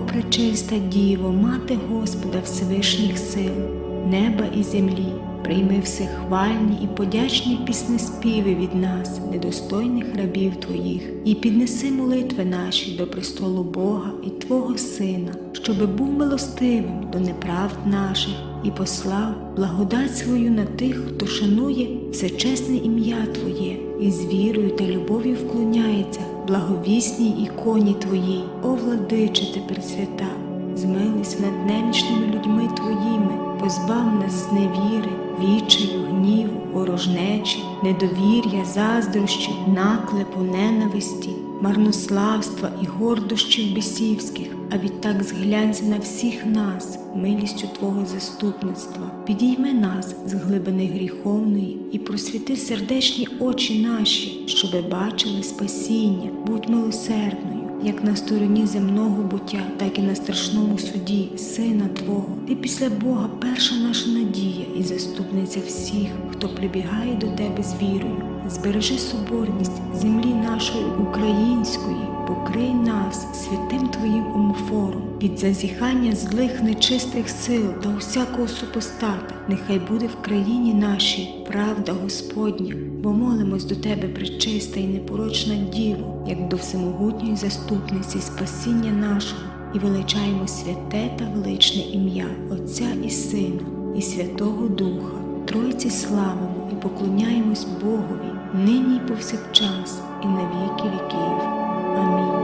пречиста Діво, Мати Господа Всевишніх сил, неба і землі, прийми всехвальні і подячні піснеспіви від нас, недостойних рабів Твоїх, і піднеси молитви наші до престолу Бога і Твого Сина, щоби був милостивим до неправд наших і послав благодать свою на тих, хто шанує всечесне ім'я Твоє, і з вірою та любов'ю вклоняється благовісній іконі Твоїй, о владичице Пресвята, змились над немічними людьми Твоїми, позбав нас з невіри, вічаю, гніву, ворожнечі, недовір'я, заздрощів, наклепу, ненависті, марнославства і гордощів бісівських, а відтак зглянься на всіх нас, милістю Твого заступництва. Підійми нас з глибини гріховної і просвіти сердечні очі наші, щоби бачили спасіння, будь милосердною як на стороні земного буття, так і на страшному суді, Сина Твого. Ти після Бога перша наша надія заступниця всіх, хто прибігає до Тебе з вірою. Збережи соборність землі нашої української, покрий нас святим Твоїм омофором від зазіхання злих нечистих сил та усякого супостата. Нехай буде в країні нашій правда Господня, бо молимось до Тебе, пречиста і непорочна Діво, як до всемогутньої заступниці спасіння нашого, і величаємо святе та величне ім'я Отця і Сина, і Святого Духа, Тройці славимо і поклоняємось Богові, нині і повсякчас, і на віки віків. Амінь.